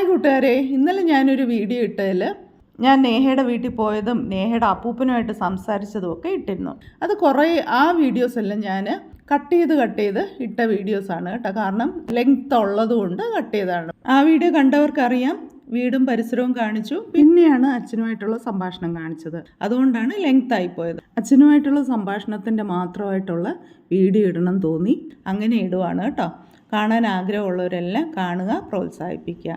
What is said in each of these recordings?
Hi കൂട്ടുകാരെ ഇന്നലെ ഞാനൊരു വീഡിയോ ഇട്ടതിൽ ഞാൻ നേഹയുടെ വീട്ടിൽ പോയതും നേഹയുടെ അപ്പൂപ്പനുമായിട്ട് സംസാരിച്ചതും ഒക്കെ ഇട്ടിരുന്നു. അത് കുറേ ആ വീഡിയോസ് എല്ലാം ഞാൻ കട്ട് ചെയ്ത് കട്ട് ചെയ്ത് ഇട്ട വീഡിയോസാണ് കേട്ടോ. കാരണം ലെങ്ത് ഉള്ളതുകൊണ്ട് കട്ട് ചെയ്താണ് ആ വീഡിയോ കണ്ടവർക്കറിയാം വീടും പരിസരവും കാണിച്ചു. പിന്നെയാണ് അച്ഛനുമായിട്ടുള്ള സംഭാഷണം കാണിച്ചത്. അതുകൊണ്ടാണ് ലെങ്ത് ആയിപ്പോയത് അച്ഛനുമായിട്ടുള്ള സംഭാഷണത്തിന്റെ മാത്രമായിട്ടുള്ള വീഡിയോ ഇടണം തോന്നി. അങ്ങനെ ഇടുവാണ് കേട്ടോ. കാണാൻ ആഗ്രഹമുള്ളവരെല്ലാം കാണുക പ്രോത്സാഹിപ്പിക്കുക.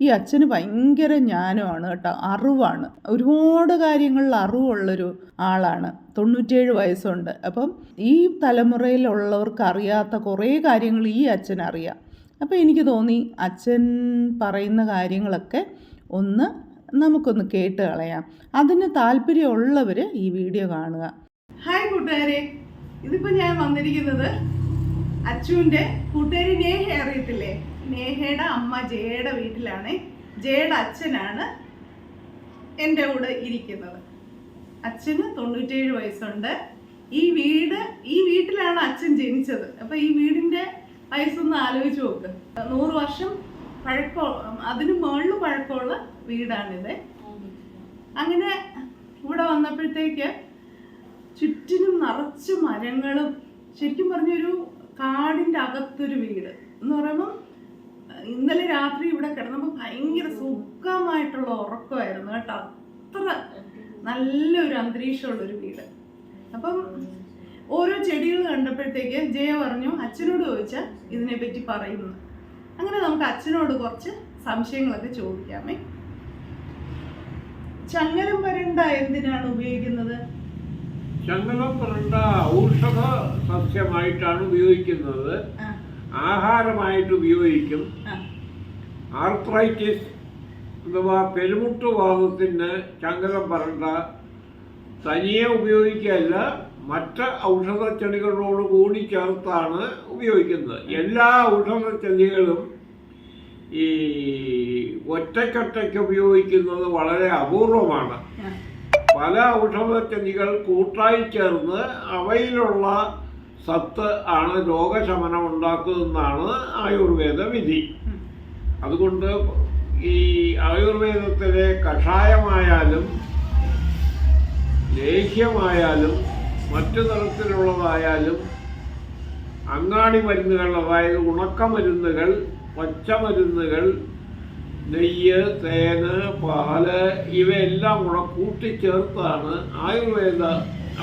ഈ അച്ഛന് ഭയങ്കര ജ്ഞാനമാണ് കേട്ടോ അറിവാണ്. ഒരുപാട് കാര്യങ്ങളിൽ അറിവുള്ളൊരു ആളാണ്. തൊണ്ണൂറ്റേഴ് വയസ്സുണ്ട്. അപ്പം ഈ തലമുറയിലുള്ളവർക്ക് അറിയാത്ത കുറേ കാര്യങ്ങൾ ഈ അച്ഛൻ അച്ഛനറിയാം അപ്പോൾ എനിക്ക് തോന്നി അച്ഛൻ പറയുന്ന കാര്യങ്ങളൊക്കെ ഒന്ന് നമുക്കൊന്ന് കേട്ട് കളയാം. അതിന് താല്പര്യമുള്ളവർ ഈ വീഡിയോ കാണുക. ഹായ് കൂട്ടുകാരെ. ഇതിപ്പോൾ ഞാൻ വന്നിരിക്കുന്നത് അച്ചുവിന്റെ കൂട്ടുകാരി നേഹ അറിയത്തില്ലേ? നേഹയുടെ അമ്മ ജയയുടെ വീട്ടിലാണ്. ജയയുടെ അച്ഛനാണ് എന്റെ കൂടെ ഇരിക്കുന്നത്. അച്ഛന് തൊണ്ണൂറ്റേഴ് വയസ്സുണ്ട്. ഈ വീട് ഈ വീട്ടിലാണ് അച്ഛൻ ജനിച്ചത്. അപ്പൊ ഈ വീടിന്റെ വയസ്സൊന്ന് ആലോചിച്ച് നോക്ക്. നൂറ് വർഷം പഴക്കം അതിന് മുകളിൽ പഴക്കമുള്ള വീടാണിത്. അങ്ങനെ ഇവിടെ വന്നപ്പോഴത്തേക്ക് ചുറ്റിനും നിറച്ച് മരങ്ങളും ശരിക്കും പറഞ്ഞൊരു കാടിന്റെ അകത്തൊരു വീട് എന്ന് പറയുമ്പം ഇന്നലെ രാത്രി ഇവിടെ കിടന്നപ്പോൾ ഭയങ്കര സുഖമായിട്ടുള്ള ഉറക്കമായിരുന്നു കേട്ടോ. അത്ര നല്ലൊരു അന്തരീക്ഷമുള്ളൊരു വീട്. അപ്പം ഓരോ ചെടികൾ കണ്ടപ്പോഴത്തേക്ക് ജയ പറഞ്ഞു അച്ഛനോട് ചോദിച്ചാൽ ഇതിനെപ്പറ്റി പറയുന്നു. അങ്ങനെ നമുക്ക് അച്ഛനോട് കുറച്ച് സംശയങ്ങളൊക്കെ ചോദിക്കാമേ. ചങ്ങലം വരണ്ട എന്തിനാണ് ഉപയോഗിക്കുന്നത്? ചങ്ങലം വരണ്ട ഔഷധ സസ്യമായിട്ടാണ് ഉപയോഗിക്കുന്നത്. ആ, ആഹാരമായിട്ട് ഉപയോഗിക്കും. ആർത്രൈറ്റിസ് അഥവാ പെരുമുട്ടുവാദത്തിന് ചങ്കരം പറണ്ട തനിയെ ഉപയോഗിക്കുകയല്ല മറ്റ് ഔഷധ ചെടികളോട് കൂടി ചേർത്താണ് ഉപയോഗിക്കുന്നത്. എല്ലാ ഔഷധ ചെടികളും ഈ ഒറ്റക്കൊറ്റയ്ക്ക് ഉപയോഗിക്കുന്നത് വളരെ അപൂർവമാണ്. പല ഔഷധച്ചെടികൾ കൂട്ടായി ചേർന്ന് അവയിലുള്ള സത്ത് ആണ് രോഗശമനം ഉണ്ടാക്കുന്നതെന്നാണ് ആയുർവേദ വിധി. അതുകൊണ്ട് ഈ ആയുർവേദത്തിലെ കഷായമായാലും ലേഹ്യമായാലും മറ്റു തരത്തിലുള്ളതായാലും അങ്ങാടി മരുന്നുകൾ അതായത് ഉണക്കമരുന്നുകൾ പച്ചമരുന്നുകൾ നെയ്യ് തേന് പാൽ ഇവയെല്ലാം കൂടെ കൂട്ടിച്ചേർത്താണ് ആയുർവേദ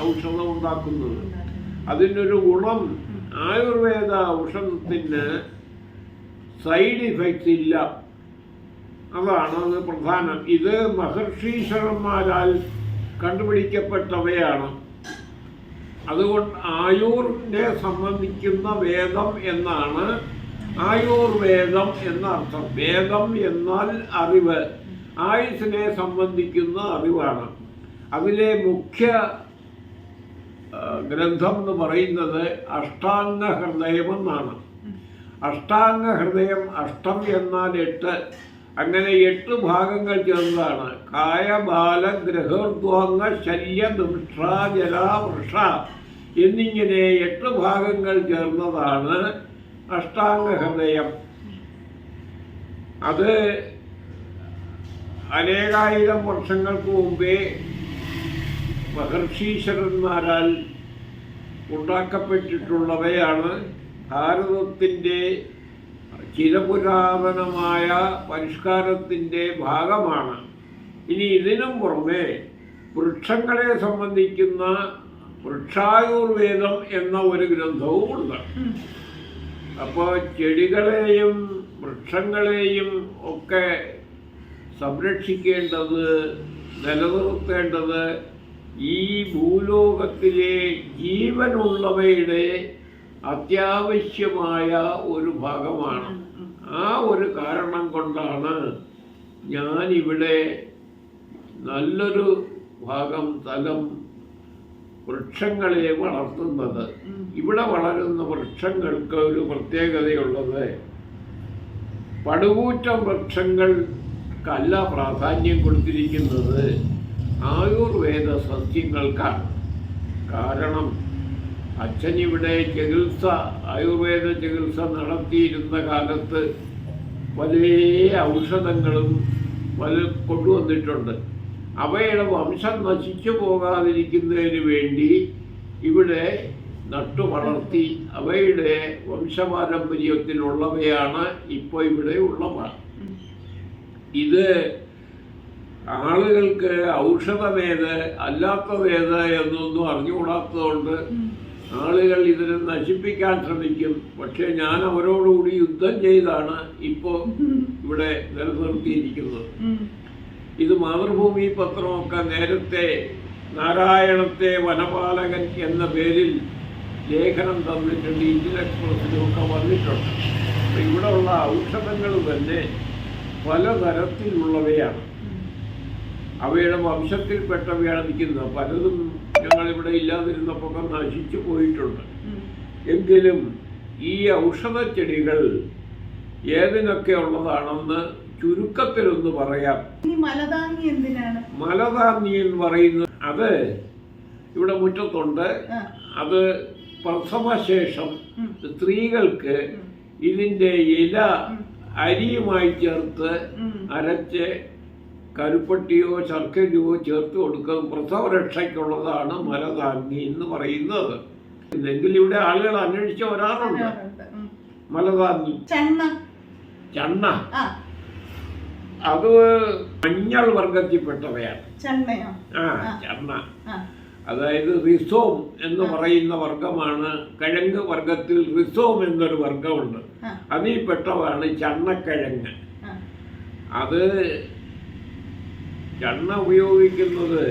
ഔഷധം ഉണ്ടാക്കുന്നത്. അതിനൊരു ഗുണം. ആയുർവേദ ഔഷധത്തിന് സൈഡ് ഇഫക്റ്റ് ഇല്ല. അതാണ് അത് പ്രധാനം. ഇത് മഹർഷീശ്വരന്മാരാൽ കണ്ടുപിടിക്കപ്പെട്ടവയാണ്. അതുകൊണ്ട് ആയൂറിനെ സംബന്ധിക്കുന്ന വേദം എന്നാണ് ആയുർവേദം എന്നർത്ഥം. വേദം എന്നാൽ അറിവ്. ആയുസിനെ സംബന്ധിക്കുന്ന അറിവാണ്. അതിലെ മുഖ്യ ഗ്രന്ഥം എന്ന് പറയുന്നത് അഷ്ടാംഗ ഹൃദയം എന്നാണ് അഷ്ടാംഗ ഹൃദയം അഷ്ടം എന്നാൽ എട്ട്. അങ്ങനെ എട്ട് ഭാഗങ്ങൾ ചേർന്നതാണ് കായബാല ഗ്രഹോദ്വാംഗ ശല്യ ദുഷ്ട ജല വൃഷ എന്നിങ്ങനെ എട്ട് ഭാഗങ്ങൾ ചേർന്നതാണ് അഷ്ടാംഗ ഹൃദയം അത് അനേകായിരം വർഷങ്ങൾക്ക് മുമ്പേ മഹർഷീശ്വരന്മാരാൽ ഉണ്ടാക്കപ്പെട്ടിട്ടുള്ളവയാണ് ഭാരതത്തിന്റെ ചിരപുരാതനമായ പരിഷ്കാരത്തിന്റെ ഭാഗമാണ്. ഇനി ഇതിനും പുറമെ വൃക്ഷങ്ങളെ സംബന്ധിക്കുന്ന വൃക്ഷായുർവേദം എന്ന ഒരു ഗ്രന്ഥവും ഉണ്ട്. അപ്പോൾ ചെടികളെയും വൃക്ഷങ്ങളെയും ഒക്കെ സംരക്ഷിക്കേണ്ടത് നിലനിർത്തേണ്ടത് ഈ ഭൂലോകത്തിലെ ജീവനുള്ളവയുടെ അത്യാവശ്യമായ ഒരു ഭാഗമാണ്. ആ ഒരു കാരണം കൊണ്ടാണ് ഞാനിവിടെ നല്ലൊരു ഭാഗം തലം വൃക്ഷങ്ങളെ വളർത്തുന്നത്. ഇവിടെ വളരുന്ന വൃക്ഷങ്ങൾക്ക് ഒരു പ്രത്യേകതയുള്ളത് പടുകൂറ്റം വൃക്ഷങ്ങൾക്കല്ല പ്രാധാന്യം കൊടുത്തിരിക്കുന്നത് ആയുർവേദ സസ്യങ്ങൾക്കാണ്. കാരണം അച്ഛൻ ഇവിടെ ചികിത്സ ആയുർവേദ ചികിത്സ നടത്തിയിരുന്ന കാലത്ത് വലിയ ഔഷധങ്ങളും പല കൊണ്ടുവന്നിട്ടുണ്ട്. അവയുടെ വംശം നശിച്ചു പോകാതിരിക്കുന്നതിന് വേണ്ടി ഇവിടെ നട്ടു വളർത്തി അവയുടെ വംശപാരമ്പര്യത്തിലുള്ളവയാണ് ഇപ്പോൾ ഇവിടെ ഉള്ളവ ഇത് ആളുകൾക്ക് ഔഷധമേത് അല്ലാത്തതേത് എന്നൊന്നും അറിഞ്ഞുകൂടാത്തതുകൊണ്ട് ആളുകൾ ഇതിനെ നശിപ്പിക്കാൻ ശ്രമിക്കും. പക്ഷേ ഞാൻ അവരോടുകൂടി യുദ്ധം ചെയ്താണ് ഇപ്പോൾ ഇവിടെ നിലനിർത്തിയിരിക്കുന്നത്. ഇത് മാതൃഭൂമി പത്രമൊക്കെ നേരത്തെ നാരായണത്തെ വനപാലകൻ എന്ന പേരിൽ ലേഖനം തന്നിട്ടുണ്ട്. ഇന്ത്യൻ എക്സ്പ്രസിലുമൊക്കെ വന്നിട്ടുണ്ട്. അപ്പോൾ ഇവിടെയുള്ള ഔഷധങ്ങൾ തന്നെ പലതരത്തിലുള്ളവയാണ്. അവയുടെ വംശത്തിൽപ്പെട്ടവയാണ് നിൽക്കുന്നത്. പലതും ഞങ്ങളിവിടെ ഇല്ലാതിരുന്നപ്പോൾ നശിച്ചു പോയിട്ടുണ്ട്. എങ്കിലും ഈ ഔഷധ ചെടികൾ ഏതിനൊക്കെ ഉള്ളതാണെന്ന് ചുരുക്കത്തിലൊന്ന് പറയാം. മലതാങ്ങി എന്ന് പറയുന്നത് അത് ഇവിടെ മുറ്റത്തുണ്ട്. അത് പ്രസവശേഷം സ്ത്രീകൾക്ക് ഇതിന്റെ ഇല അരിയുമായി ചേർത്ത്. അരച്ച് കരുപ്പട്ടിയോ ശർക്കരയോ ചേർത്ത് പ്രഥമ പ്രസവരക്ഷയ്ക്കുള്ളതാണ് മലതാങ്ങി എന്ന് പറയുന്നത്. എങ്കിൽ ഇവിടെ ആളുകൾ അന്വേഷിച്ച് വരാറുണ്ട്. മലതാങ്ങി ചെണ്ണ. അത് മഞ്ഞൾ വർഗത്തിൽപ്പെട്ടവയാണ്. ആ. ചണ്ണ. അതായത് റിസോം എന്ന് പറയുന്ന വർഗമാണ്. കിഴങ്ങ് വർഗത്തിൽ റിസോം എന്നൊരു വർഗമുണ്ട്. അതിൽപ്പെട്ടതാണ് ചണ്ണക്കിഴങ്ങ്. അത് ചണ്ണ ഉപയോഗിക്കുന്നത്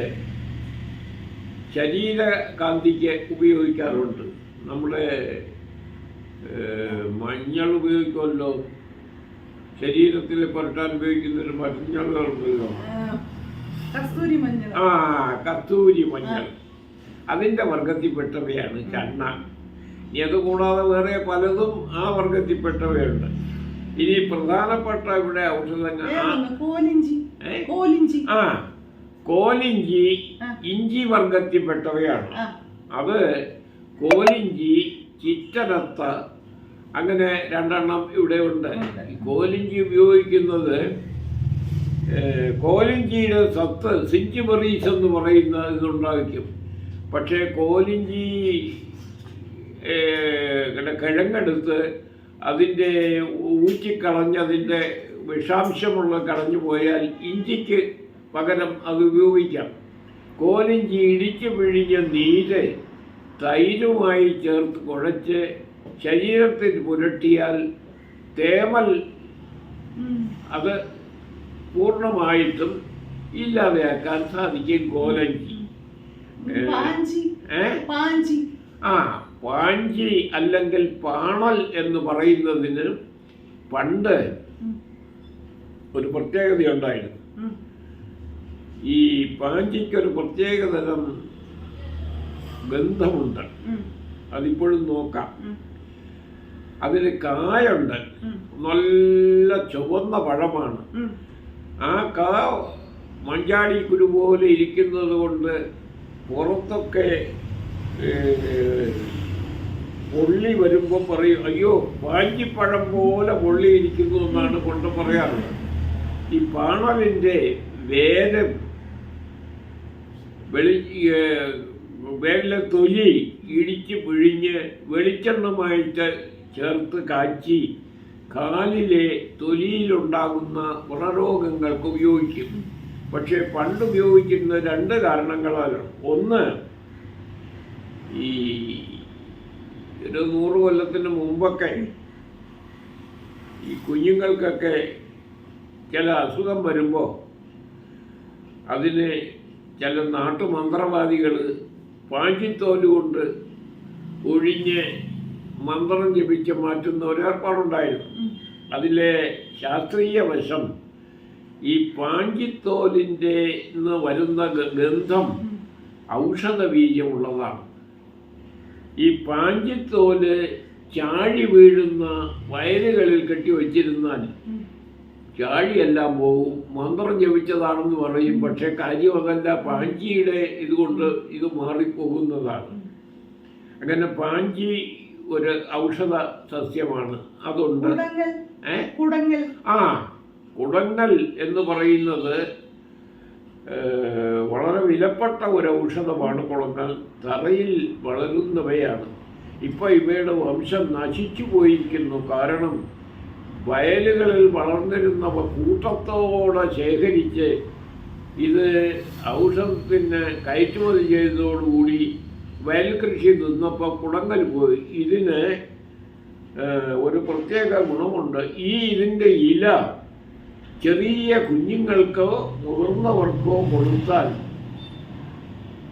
ശരീരകാന്തിക്ക് ഉപയോഗിക്കാറുണ്ട്. നമ്മുടെ മഞ്ഞൾ ഉപയോഗിക്കുമല്ലോ? ശരീരത്തിൽ പുരട്ടാൻ ഉപയോഗിക്കുന്ന ഒരു മഞ്ഞളുണ്ടല്ലോ ആ കസ്തൂരി മഞ്ഞൾ. അതിന്റെ വർഗത്തിൽപ്പെട്ടവയാണ് ചണ്ണ. ഇനി അതുകൂടാതെ വേറെ പലതും ആ വർഗത്തിൽപ്പെട്ടവയുണ്ട്. ഇനി പ്രധാനപ്പെട്ട ഇവിടെ ഔഷധങ്ങൾ ആ. കോലിഞ്ചി. ഇഞ്ചി വർഗത്തിൽപ്പെട്ടവയാണ് അത് കോലിഞ്ചി ചിറ്റടത്ത് അങ്ങനെ രണ്ടെണ്ണം ഇവിടെ ഉണ്ട്. കോലിഞ്ചി ഉപയോഗിക്കുന്നത് കോലിഞ്ചിയുടെ സത്ത് സിഞ്ചിബറീസ് എന്ന് പറയുന്ന ഇതുണ്ടാക്കും പക്ഷേ കോലിഞ്ചി കിഴങ്ങെടുത്ത് അതിന്റെ ഊറ്റിക്കളഞ്ഞ് അതിന്റെ വിഷാംശമുള്ള കളഞ്ഞു പോയാൽ ഇഞ്ചിക്ക് പകരം അത് ഉപയോഗിക്കാം കോലിഞ്ചി ഇടിച്ച് പിഴിഞ്ഞ നീര് തൈരുമായി ചേർത്ത് കുഴച്ച് ശരീരത്തിൽ പുരട്ടിയാൽ തേമൽ. അത് പൂർണമായിട്ടും ഇല്ലാതെയാക്കാൻ സാധിക്കും കോലഞ്ചി ഏ. പാഞ്ചി ഏ പാഞ്ചി ആ പാഞ്ചി അല്ലെങ്കിൽ പാണൽ എന്ന് പറയുന്നതിന് പണ്ട് ഒരു പ്രത്യേകതയുണ്ടായിരുന്നു ഉണ്ടായിരുന്നു. ഈ പാഞ്ചിക്കൊരു പ്രത്യേകതരം ഗന്ധമുണ്ട്. ഉം. അതിപ്പോഴും നോക്കാം. അതിന് കായുണ്ട്. നല്ല ചുവന്ന പഴമാണ്. ആ കാ മഞ്ചാടി കുരു പോലെ ഇരിക്കുന്നത് കൊണ്ട് പുറത്തൊക്കെ പൊള്ളി വരുമ്പോൾ പറയും അയ്യോ വാഞ്ചിപ്പഴം പോലെ പൊള്ളി ഇരിക്കുന്നു എന്നാണ് കൊണ്ട് പറയാറുള്ളത്. ഈ പാണവിന്റെ വേരം വെളി വേലിലെ തൊലി ഇടിച്ച് പിഴിഞ്ഞ് വെളിച്ചെണ്ണമായിട്ട് ചേർത്ത് കാച്ചി കാലിലെ തൊലിയിലുണ്ടാകുന്ന വ്രണരോഗങ്ങൾക്ക് ഉപയോഗിക്കും. പക്ഷേ പണ്ട് ഉപയോഗിക്കുന്ന രണ്ട് കാരണങ്ങളാലാണ്. ഒന്ന് ഈ ഒരു നൂറ് കൊല്ലത്തിന് മുമ്പൊക്കെ ഈ കുഞ്ഞുങ്ങൾക്കൊക്കെ ചില അസുഖം വരുമ്പോൾ അതിന് ചില നാട്ടുമന്ത്രവാദികൾ പാഞ്ചിത്തോൽ കൊണ്ട് ഒഴിഞ്ഞ് മന്ത്രം ജപിച്ച് മാറ്റുന്ന ഒരേർപ്പാടുണ്ടായിരുന്നു. അതിലെ ശാസ്ത്രീയ വശം ഈ പാഞ്ചിത്തോലിന്റെ നിന്ന് വരുന്ന ഗന്ധം. ഔഷധ ബീജമുള്ളതാണ്. ഈ പാഞ്ചിത്തോൽ ചാഴി വീഴുന്ന വയലുകളിൽ കെട്ടിവെച്ചിരുന്നാൽ. ചാഴിയെല്ലാം പോവും. മന്ത്രം ജപിച്ചതാണെന്ന് പറയും. പക്ഷെ കാര്യം അതല്ല പാഞ്ചിയുടെ ഇതുകൊണ്ട് ഇത് മാറിപ്പോകുന്നതാണ്. അങ്ങനെ പാഞ്ചി ഒരു ഔഷധ സസ്യമാണ്. അതുണ്ട്. ഏ? കുടങ്ങൽ. ആ കുടങ്ങൽ എന്ന് പറയുന്നത് വളരെ വിലപ്പെട്ട ഒരു ഔഷധമാണ് കുളങ്ങൾ തറയിൽ വളരുന്നവയാണ്. ഇപ്പോൾ ഇവയുടെ വംശം നശിച്ചു പോയിരിക്കുന്നു. കാരണം വയലുകളിൽ വളർന്നിരുന്നവ കൂട്ടത്തോടെ ശേഖരിച്ച് ഇത് ഔഷധത്തിന് കയറ്റുമതി ചെയ്തതോടുകൂടി വയൽ കൃഷി നിന്നപ്പോൾ കുടങ്ങൽ പോയി. ഇതിന് ഒരു പ്രത്യേക ഗുണമുണ്ട്. ഈ ഇതിന്റെ ഇല ചെറിയ കുഞ്ഞുങ്ങൾക്കോ മുതിർന്നവർക്കോ കൊടുത്താൽ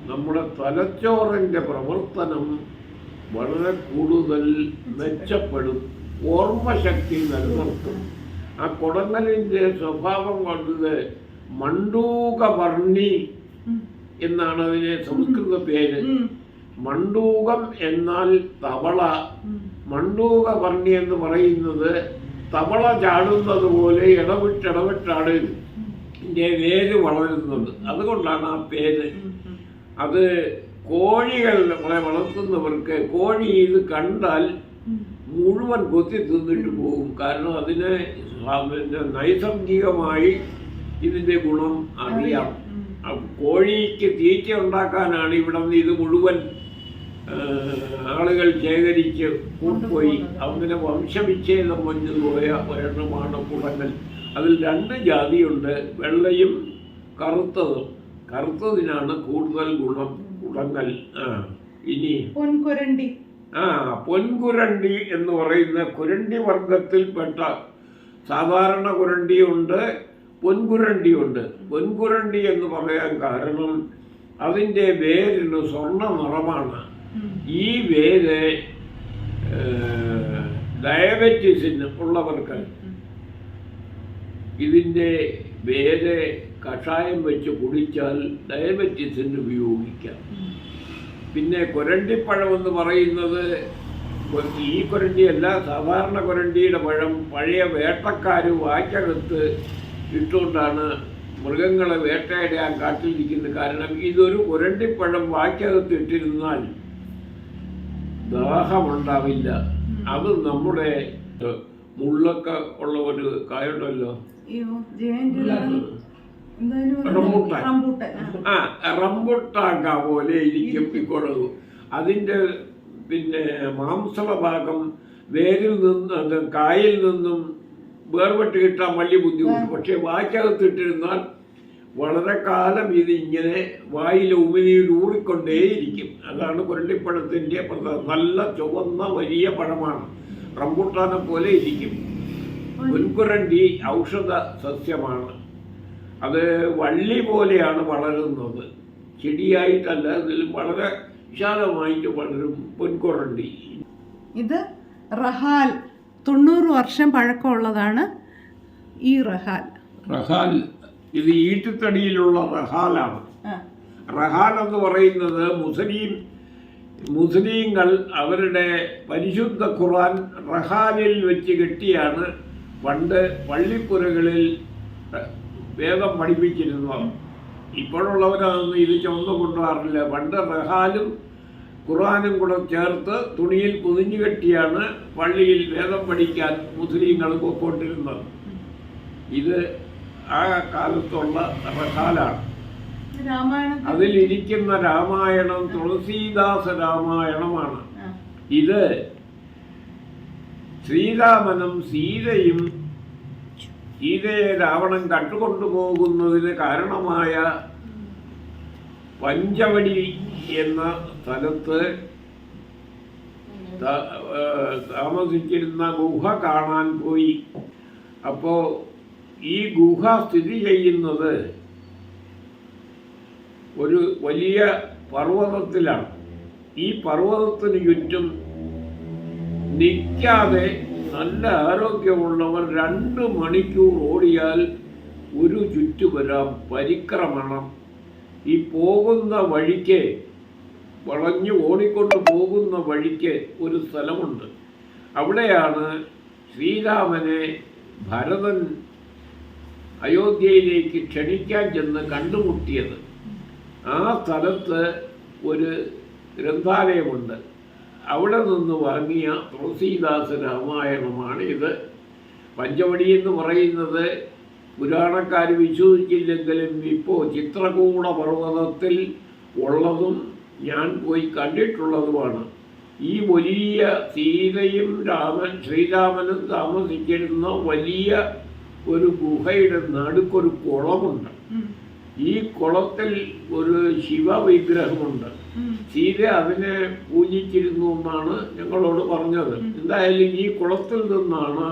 നമ്മുടെ തലച്ചോറിന്റെ പ്രവർത്തനം വളരെ കൂടുതൽ മെച്ചപ്പെടും. ഓർമ്മശക്തി നിലനിർത്തും. ആ കുടങ്ങലിന്റെ സ്വഭാവം കൊണ്ടത് മണ്ടൂക വർണി എന്നാണ് അതിനെ സംസ്കൃത പേര്. മണ്ടൂകം എന്നാൽ തവള. മണ്ടൂക വർണി എന്ന് പറയുന്നത് തവള ചാടുന്നത് പോലെ ഇടവിട്ടിടവിട്ടാണ് ഇതിന്റെ വേര് വളരുന്നത്. അതുകൊണ്ടാണ് ആ പേര്. അത് കോഴികൾ നമ്മളെ വളർത്തുന്നവർക്ക് കോഴി ഇത് കണ്ടാൽ മുഴുവൻ കൊത്തി തിന്നിട്ട് പോകും. കാരണം അതിന് നൈസർഗികമായി ഇതിന്റെ ഗുണം അറിയാം. കോഴിക്ക് തീറ്റ ഉണ്ടാക്കാനാണ് ഇവിടെ നിന്ന് ഇത് മുഴുവൻ ആളുകൾ ശേഖരിച്ച് കൊണ്ടുപോയി അങ്ങനെ വംശവിച്ഛേദം വന്നു പോയ ഒരെണ്ണമാണ് കുടങ്ങൽ അതിൽ രണ്ട് ജാതിയുണ്ട്. വെള്ളയും കറുത്തതും. കറുത്തതിനാണ് കൂടുതൽ ഗുണം കുടങ്ങൽ ആ ഇനി പൊൻകുരണ്ടി. ആ പൊൻകുരണ്ടി എന്ന് പറയുന്ന കുരണ്ടി വർഗത്തിൽപ്പെട്ട സാധാരണ കുരണ്ടിയുണ്ട് പൊൻകുരണ്ടിയുണ്ട്. പൊൻകുരണ്ടി എന്ന് പറയാൻ കാരണം അതിന്റെ വേരിന് സ്വർണ നിറമാണ്. ഈ വേര് ഡയബറ്റീസിന് ഉള്ളവർക്ക്. ഇതിന്റെ വേര് കഷായം വെച്ച് കുടിച്ചാൽ ഡയബറ്റീസിന് ഉപയോഗിക്കാം പിന്നെ കുരണ്ടിപ്പഴം എന്ന് പറയുന്നത് ഈ കുരണ്ടിയല്ല സാധാരണ കുരണ്ടിയുടെ പഴം പഴയ വേട്ടക്കാർ വാക്കകത്ത് ഇട്ടുകൊണ്ടാണ് മൃഗങ്ങളെ വേട്ടയാടാൻ കാട്ടിലിരിക്കുന്നത് കാരണം ഇതൊരു കുരണ്ടിപ്പഴം വാച്ചകത്ത് ഇട്ടിരുന്നാൽ ദാഹമുണ്ടാവില്ല. അത് നമ്മുടെ മുള്ളൊക്കെ ഉള്ള ഒരു കായുണ്ടല്ലോ റംബൂട്ടാൻ. ആ. റംബുട്ടാങ്ക പോലെ ഇരിക്കും ഈ അതിന്റെ അതിന്റെ പിന്നെ മാംസള ഭാഗം വേരിൽ നിന്ന് കായിൽ നിന്നും വേർപെട്ട് കിട്ടാൻ വലിയ ബുദ്ധിമുട്ട് പക്ഷെ വായ്ക്കകത്ത് ഇട്ടിരുന്നാൽ വളരെ കാലം ഇത് ഇങ്ങനെ വായിൽ ഉമിനീർ ഊറിക്കൊണ്ടേയിരിക്കും. അതാണ് കുരണ്ടിപ്പഴത്തിന്റെ പ്രധാനം നല്ല ചുവന്ന വലിയ പഴമാണ്. റംബുട്ടാനെ പോലെ ഇരിക്കും. മുൻകുരണ്ടി ഔഷധ സസ്യമാണ്. അത് വള്ളി പോലെയാണ് വളരുന്നത്. ചെടിയായിട്ടല്ല ഇതിൽ വളരെ വിശാലമായിട്ട് വളരും പൊൻകുരണ്ടി. ഇത് റഹാൽ തൊണ്ണൂറ് വർഷം പഴക്കമുള്ളതാണ് ഈ റഹാൽ. റഹാൽ ഇത് ഈട്ടിത്തടിയിലുള്ള റഹാലാണ്. റഹാൽ എന്ന് പറയുന്നത് മുസ്ലിം മുസ്ലിങ്ങൾ അവരുടെ പരിശുദ്ധ ഖുർആൻ റഹാലിൽ വെച്ച് കെട്ടിയാണ് പണ്ട് പള്ളിപ്പുരകളിൽ വേദം പഠിപ്പിച്ചിരുന്നത്. ഇപ്പോഴുള്ളവരതൊന്നും ഇത് ചുമന്ന് കൊണ്ടുപോകാറില്ല പണ്ട് റഹാലും ഖുർആാനും കൂടെ ചേർത്ത് തുണിയിൽ പൊതിഞ്ഞു കെട്ടിയാണ് പള്ളിയിൽ വേദം പഠിക്കാൻ മുസ്ലിങ്ങൾ പോയിക്കൊണ്ടിരുന്നത്. ഇത് ആ കാലത്തുള്ള രാമായണത്തിൽ? അതിലിരിക്കുന്ന രാമായണം തുളസീദാസ രാമായണമാണ്. ഇത് ശ്രീരാമനും സീതയും സീതയെ രാവണൻ കട്ടുകൊണ്ടുപോകുന്നതിന് കാരണമായ പഞ്ചവടി എന്ന സ്ഥലത്ത് താമസിച്ചിരുന്ന ഗുഹ കാണാൻ പോയി. അപ്പോൾ ഈ ഗുഹ സ്ഥിതി ചെയ്യുന്നത് ഒരു വലിയ പർവതത്തിലാണ്. ഈ പർവതത്തിന് ചുറ്റും നിൽക്കാതെ നല്ല ആരോഗ്യമുള്ളവർ രണ്ട് മണിക്കൂർ ഓടിയാൽ ഒരു ചുറ്റുവരാം പരിക്രമണം. ഈ പോകുന്ന വഴിക്ക് വളഞ്ഞു ഓടിക്കൊണ്ട് പോകുന്ന വഴിക്ക് ഒരു സ്ഥലമുണ്ട്. അവിടെയാണ് ശ്രീരാമനെ ഭരതൻ അയോധ്യയിലേക്ക് ക്ഷണിക്കാൻ ചെന്ന് കണ്ടുമുട്ടിയത്. ആ സ്ഥലത്ത് ഒരു ഗ്രന്ഥാലയമുണ്ട്. അവിടെ നിന്ന് വാങ്ങിയ തുളസീദാസ രാമായണമാണ് ഇത്. പഞ്ചവടി എന്ന് പറയുന്നത് പുരാണക്കാർ വിശ്വസിച്ചില്ലെങ്കിലും ഇപ്പോൾ ചിത്രകൂട പർവതത്തിൽ ഉള്ളതും ഞാൻ പോയി കണ്ടിട്ടുള്ളതുമാണ്. ഈ വലിയ സീതയും രാമൻ ശ്രീരാമനും താമസിച്ചിരുന്ന വലിയ ഒരു ഗുഹയുടെ നടുക്കൊരു കുളമുണ്ട്. ഈ കുളത്തിൽ ഒരു ശിവവിഗ്രഹമുണ്ട്. വിഗ്രഹമുണ്ട് സീത അതിനെ പൂജിച്ചിരുന്നു എന്നാണ് ഞങ്ങളോട് പറഞ്ഞത്. എന്തായാലും ഈ കുളത്തിൽ നിന്നാണ്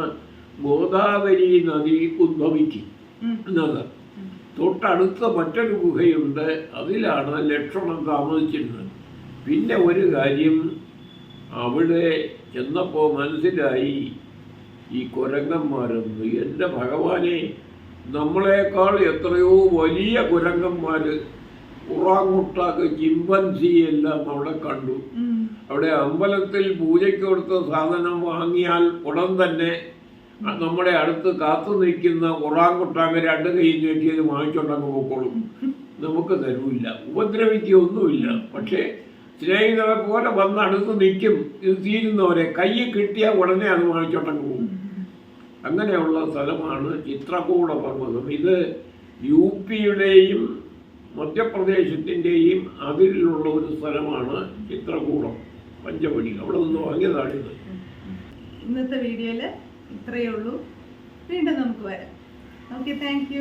ഗോദാവരി നദി ഉദ്ഭവിക്കുന്നത്. തൊട്ടടുത്ത മറ്റൊരു ഗുഹയുണ്ട്. അതിലാണ് ലക്ഷ്മണൻ താമസിച്ചിരുന്നത്. പിന്നെ ഒരു കാര്യം അവിടെ ചെന്നപ്പോൾ മനസ്സിലായി ഈ കുരങ്ങന്മാരെന്ന് എന്റെ ഭഗവാനെ നമ്മളെക്കാൾ എത്രയോ വലിയ കുരങ്ങന്മാർ ഉറാങ്ങുട്ടാക്ക് ചിമ്പൻസി എല്ലാം അവിടെ കണ്ടു. അവിടെ അമ്പലത്തിൽ പൂജയ്ക്ക് കൊടുത്ത സാധനം വാങ്ങിയാൽ ഉടൻ തന്നെ നമ്മുടെ അടുത്ത് കാത്തു നിൽക്കുന്ന ഉറാങ്കുട്ടാങ്ങ് രണ്ട് കൈ നീട്ടിയത് വാങ്ങിച്ചോണ്ടങ്ങ് പോക്കോളും. നമുക്ക് തരൂല്ല ഉപദ്രവിക്കൊന്നുമില്ല പക്ഷേ സ്നേഹിതരെ പോലെ വന്ന് അടുത്ത് നിൽക്കും. ഇത് തീരുന്നവരെ കൈ കിട്ടിയാൽ ഉടനെ അത് വാങ്ങിച്ചോട്ടങ്ങ് പോകും. അങ്ങനെയുള്ള സ്ഥലമാണ് ചിത്രകൂട പർവതം ഇത് യു പിയുടെയും മധ്യപ്രദേശത്തിന്റെയും അതിലുള്ള ഒരു സ്ഥലമാണ് ചിത്രകൂടം പഞ്ചവടി. അവിടെ നിന്ന് വാങ്ങിയതാണിത് ഇന്നത്തെ വീഡിയോയിൽ ഇത്രയേ ഉള്ളൂ. വീണ്ടും നമുക്ക് വരാം. Okay thank